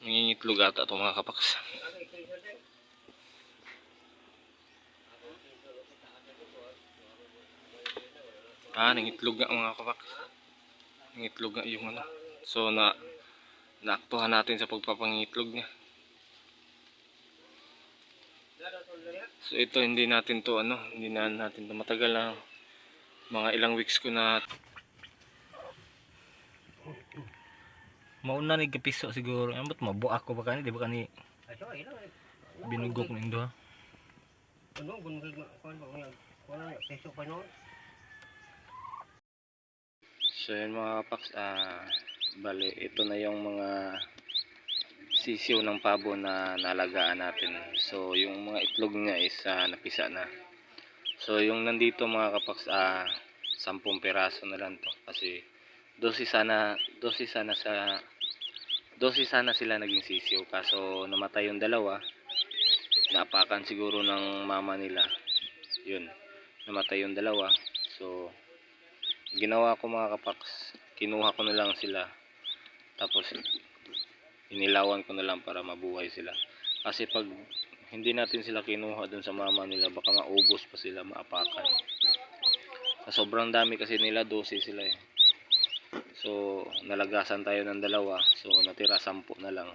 Nangingitlog ata ito mga kapaks. Ah, nangitlog nga mga kapaks. Nangitlog nga yung ano. So, na naaktuhan natin sa pagpapangitlog niya. So, ito hindi natin to ano, hindi na natin to matagal na mga ilang weeks ko na Mauna ni kapiso siguro. Ambot mabuak ko ba kani, di ba kani binugok na indo ha? Ano, kung mag kuan ba nga. Peso pa no. So yun mga kapaks, ah, bali, ito na yung mga sisiw ng pabo na nalagaan natin. So yung mga itlog niya is ah, napisa na. So yung nandito mga kapaks, ah, 10 piraso na lang to. Kasi dosis sana, dosis sana sa dosis sana sila naging sisiw. Kaso namatay yung dalawa. Napakan siguro ng mama nila. Yun, namatay yung dalawa. So ginawa ko mga kapaks, kinuha ko na lang sila. Tapos inilawan ko na lang para mabuhay sila. Kasi pag hindi natin sila kinuha dun sa mama nila, baka maubos pa sila, maapakan. Sa sobrang dami kasi nila, 12 sila eh. So, nalagasan tayo ng dalawa. So, natira 10 na lang.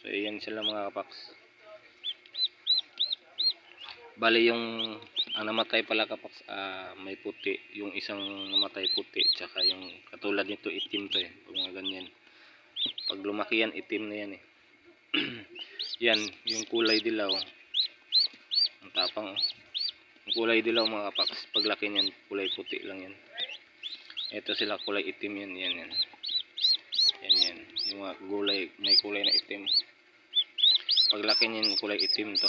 So, iyan sila mga kapaks. Bali yung ang namatay pala kapaks ah, may puti. Yung isang namatay puti. Tsaka yung katulad nito itim to eh. Pag mga ganyan. Pag lumaki yan, itim na yan eh. yan, yung kulay dilaw. Ang tapang oh. Yung kulay dilaw mga kapaks. Pag laki niyan, kulay puti lang yan. Ito sila kulay itim yan. Yan, yan. Yan, yan. Yung mga gulay, may kulay na itim. Pag laki niyan, kulay itim to.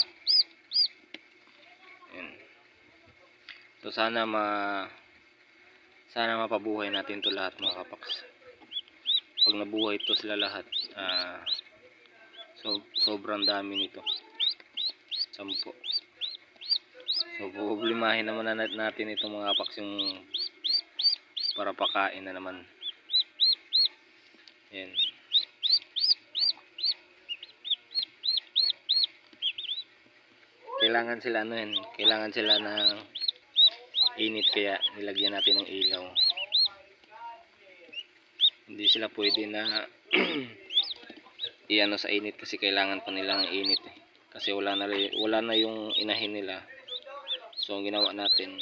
Yan. So sana ma sana mapabuhay natin to lahat mga kapaks. Pag nabuhay to sila lahat, ah so, sobrang dami nito. Sampo. So problemahin naman na nat- natin itong mga kapaks yung para pakain na naman. Yan. Kailangan sila ano yan, kailangan sila ng init kaya nilagyan natin ng ilaw hindi sila pwede na iano sa init kasi kailangan pa nila ng init eh. kasi wala na, wala na yung inahin nila so ang ginawa natin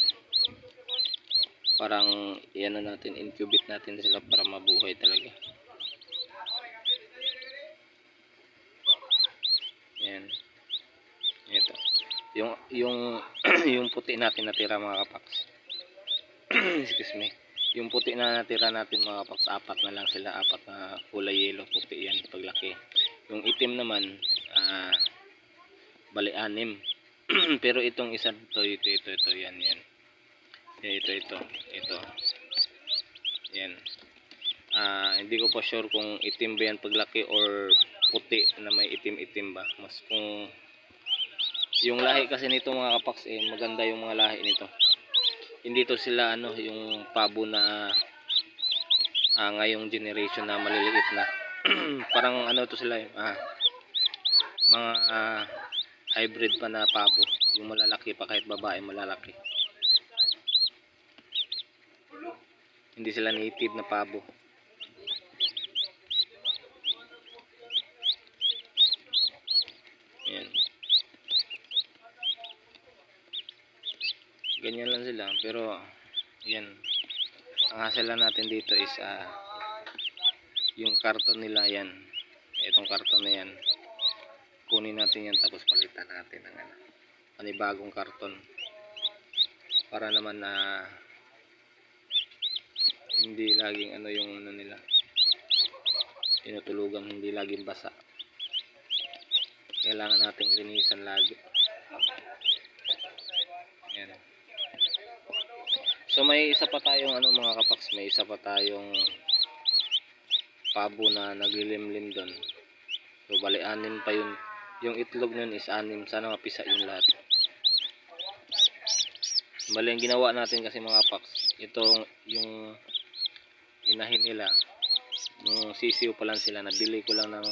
parang iano natin incubate natin sila para mabuhay talaga. Yan ito. Yung yung yung puti natin natira mga kapaks excuse me. Yung puti na natira natin mga kapaks apat na lang sila. Apat na kulay yellow puti yan paglaki. Yung itim naman ah bali anim. Pero itong isa to ito ito ito yan yan Yan, ito ito ito. Yan. Ah hindi ko pa sure kung itim ba yan paglaki or puti na may itim itim ba. Mas kung yung lahi kasi nito mga kapaks eh maganda yung mga lahi nito. Hindi to sila ano yung pabo na ah, ngayong generation na maliliit na. Parang ano to sila eh ah, mga ah, hybrid pa na pabo. Yung malalaki pa kahit babae malalaki hindi sila native na pabo. Yan ganyan lang sila pero yan ang hassle natin dito is ah, yung karton nila yan itong karton na yan. Kunin natin yan tapos palitan natin ng ano, panibagong karton. Para naman na hindi laging ano yung ano nila tinutulugan hindi laging basa kailangan nating linisan lagi yan So may isa pa tayong ano mga kapaks, may isa pa tayong pabo na naglilimlim doon. So bali anim pa yun. Yung itlog nun is anim. Sana mapisa yung lahat. Bali ang ginawa natin kasi mga kapaks, itong yung inahin nila Nung sisiw pa lang sila, nabili ko lang ng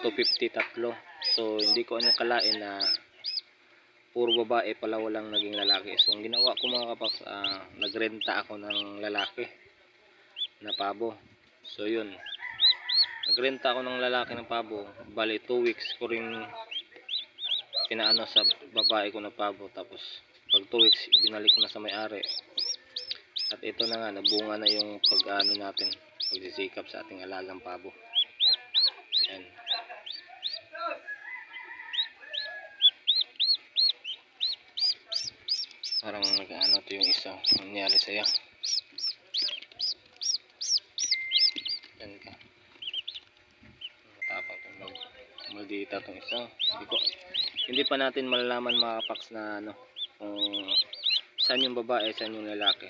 250 tatlo. So, hindi ko ano kalain na puro babae pala walang naging lalaki. So, ang ginawa ko mga kapaks, ah, nagrenta ako ng lalaki na pabo. So, yun. Nagrenta ako ng lalaki ng pabo. Bali, 2 weeks ko rin pinaano sa babae ko na pabo. Tapos, pag 2 weeks, binalik ko na sa may-ari. At ito na nga, nabunga na yung pag-ano natin, pagsisikap sa ating alagang pabo. Yan. Parang nag-ano to yung isa. Ang nangyari sa'yo. Yan ka. Matapang to. Mag maldita tong isa. Hindi, ko, hindi pa natin malalaman mga kapaks na ano, kung saan yung babae, saan yung lalaki.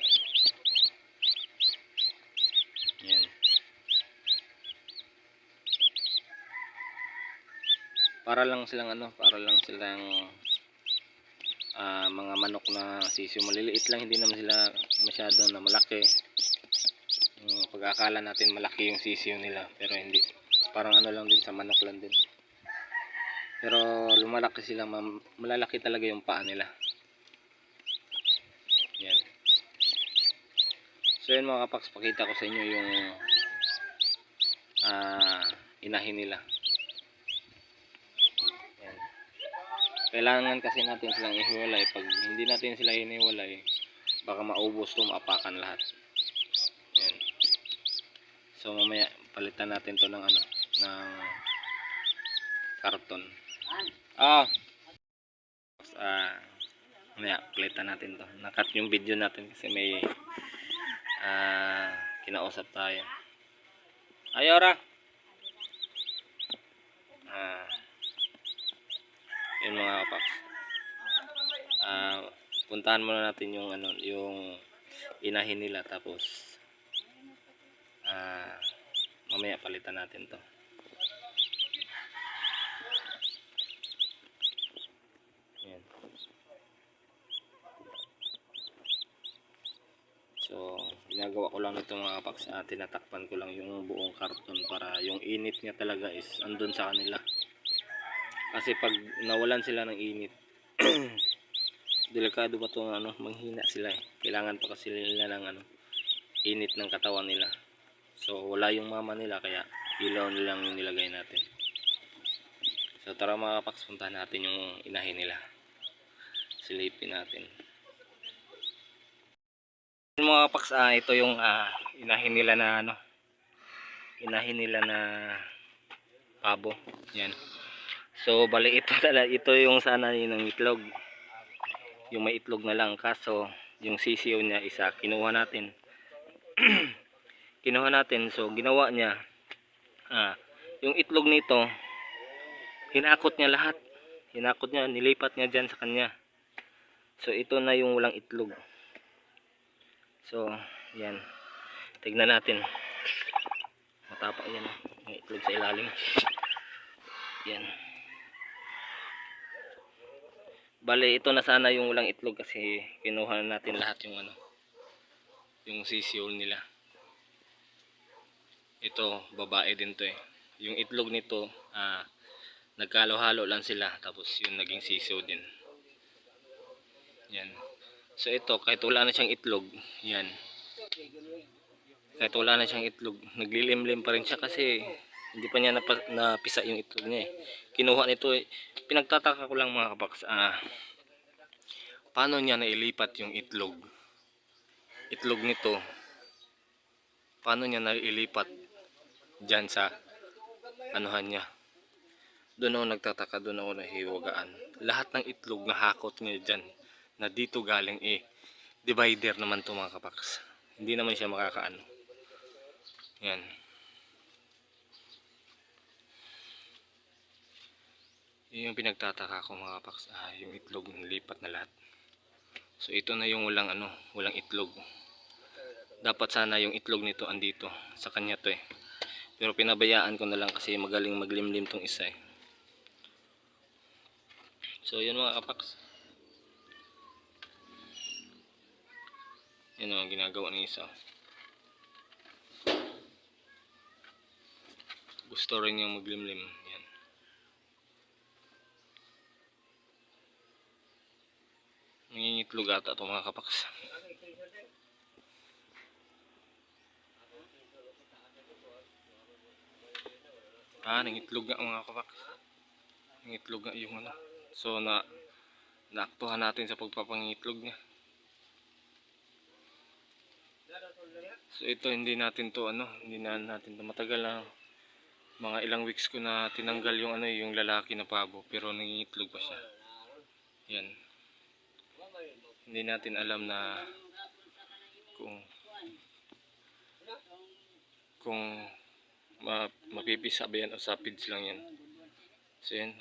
Yan. Para lang silang ano, para lang silang ah, mga manok na sisiyo. Maliliit lang, hindi naman sila masyado na malaki. Yung pag-akala natin malaki yung sisiyo nila, pero hindi. Parang ano lang din sa manok lang din. Pero lumalaki sila, malalaki talaga yung paa nila. Yan. So yun mga kapaks, pakita ko sa inyo yung ah, inahin nila. Yan. Kailangan kasi natin silang ihiwalay. Pag hindi natin sila hiniwalay, baka maubos to, maapakan lahat. Yan. So mamaya palitan natin to ng ano, ng karton. Ah. Ah, mamaya palitan natin to. Nakat yung video natin kasi may ah kinausap tayo. Ayora. Ah. Yun mga kapaks. Ah, puntahan muna natin yung ano, yung inahin nila tapos ah mamaya palitan natin to. Yan. So, ginagawa ko lang nito mga kapaks. Ah, tinatakpan ko lang yung buong karton para yung init niya talaga is andun sa kanila. Kasi pag nawalan sila ng init, delikado ba to ano, manghina sila eh. Kailangan pa kasi nila ng ano, init ng katawan nila. So wala yung mama nila kaya ilaw nilang nilagay natin. So tara mga kapaks, puntahan natin yung inahin nila. Silipin natin. Mga kapaks, ah, ito yung ah, inahin nila na ano, inahin nila na pabo. Yan. So, bali ito talaga, ito yung sana yun ng itlog. Yung may itlog na lang. Kaso, yung sisiyo niya isa, kinuha natin. kinuha natin. So, ginawa niya, ah, yung itlog nito, hinakot niya lahat. Hinakot niya, nilipat niya dyan sa kanya. So, ito na yung walang itlog. So, yan. Tignan natin. Matapak yan. May itlog sa ilalim. Yan. Bale, ito na sana yung walang itlog kasi kinuha na natin lahat yung ano, yung sisiol nila. Ito, babae din to eh. Yung itlog nito, ah, nagkalo-halo lang sila tapos yung naging sisiw din. Yan. So ito, kahit wala na siyang itlog, yan. Kahit wala na siyang itlog, naglilimlim pa rin siya kasi hindi pa niya napa, napisa yung itlog niya eh. Kinuha nito eh. Pinagtataka ko lang mga kapaks, ah, paano niya nailipat yung itlog? Itlog nito, paano niya nailipat dyan sa anuhan niya? Doon ako nagtataka, doon ako nahiwagaan. Lahat ng itlog na hakot niya dyan, na dito galing eh, divider naman to mga kapaks. Hindi naman siya makakaano. Yan. Yun yung pinagtataka ko mga kapaks. Ah, yung itlog nilipat na lahat. So ito na yung walang ano, walang itlog. Dapat sana yung itlog nito andito sa kanya to eh. Pero pinabayaan ko na lang kasi magaling maglimlim tong isa eh. So yun mga kapaks. Yun ang ginagawa ng isa. Gusto rin yung maglimlim. Nangingitlog ata ito mga kapaks. Ah, nangitlog nga mga kapaks. Nangitlog nga yung ano. So, na naaktuhan natin sa pagpapangitlog niya. So, ito hindi natin to ano, hindi na natin matagal na mga ilang weeks ko na tinanggal yung ano yung lalaki na pabo pero nangingitlog pa siya. Yan. Hindi natin alam na kung kung ma, mapipisa ba yan o sapids lang yan. So yan.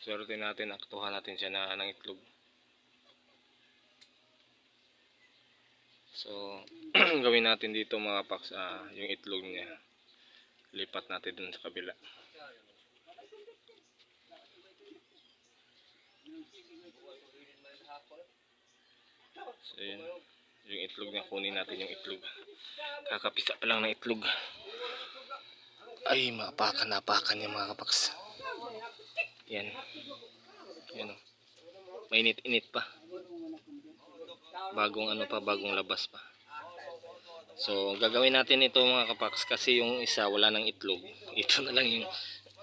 Swerte natin, aktuhan natin siya na nangitlog. So, gawin natin dito mga paks, ah, yung itlog niya. Lipat natin dun sa kabila. So, yun. Yung itlog niya, kunin natin yung itlog. Kakapisa pa lang ng itlog. Ay, mapakan, napakan yung mga kapaks. Yan. Yan o. Mainit-init pa. Bagong ano pa, bagong labas pa. So, gagawin natin ito mga kapaks kasi yung isa wala nang itlog. Ito na lang yung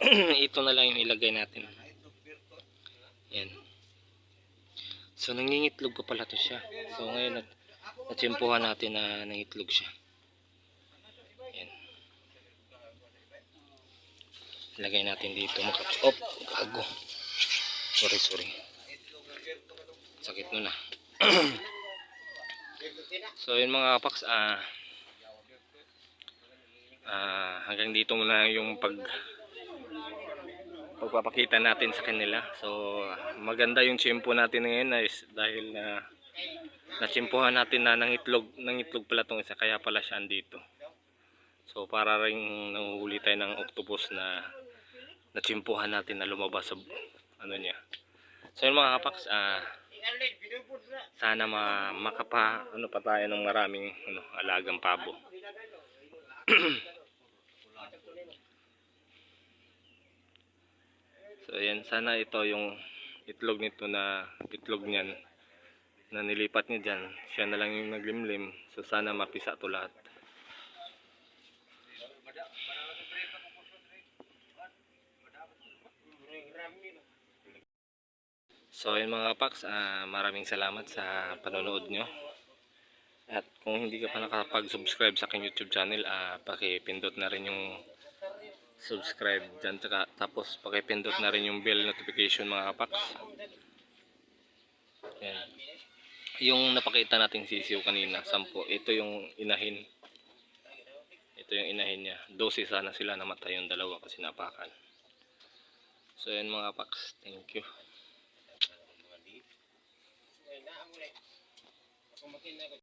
ito na lang yung ilagay natin. Yan. So, nangingitlog pa pala to siya. So, ngayon nat natsimpuhan natin na nangitlog siya. Yan. Ilagay natin dito mga kaps. Op, gago. Sorry, sorry. Sakit nun ah. So yun mga kapaks, ah ah, hanggang dito muna yung pag pagpapakita natin sa kanila. So maganda yung tsimpo natin ngayon is dahil na natsimpuhan natin na ng itlog, ng itlog pala tong isa kaya pala siya andito. So para ring nanguhuli tayo ng octopus na natsimpuhan natin na lumabas sa ano niya. So yun mga kapaks, ah sana ma makapa ano pa tayo ng maraming ano alagang pabo. so ayan sana ito yung itlog nito na itlog niyan na nilipat niya diyan. Siya na lang yung naglimlim. So sana mapisa to lahat. So yun mga kapaks, ah, maraming salamat sa panonood nyo. At kung hindi ka pa nakapag-subscribe sa aking YouTube channel, ah, pakipindot na rin yung subscribe dyan. Tsaka, tapos pakipindot na rin yung bell notification mga kapaks. Yan. Yung napakita nating sisiw kanina, 10. Ito yung inahin. Ito yung inahin niya. 12 sana sila namatay yung dalawa kasi napakan. So yan mga kapaks, thank you.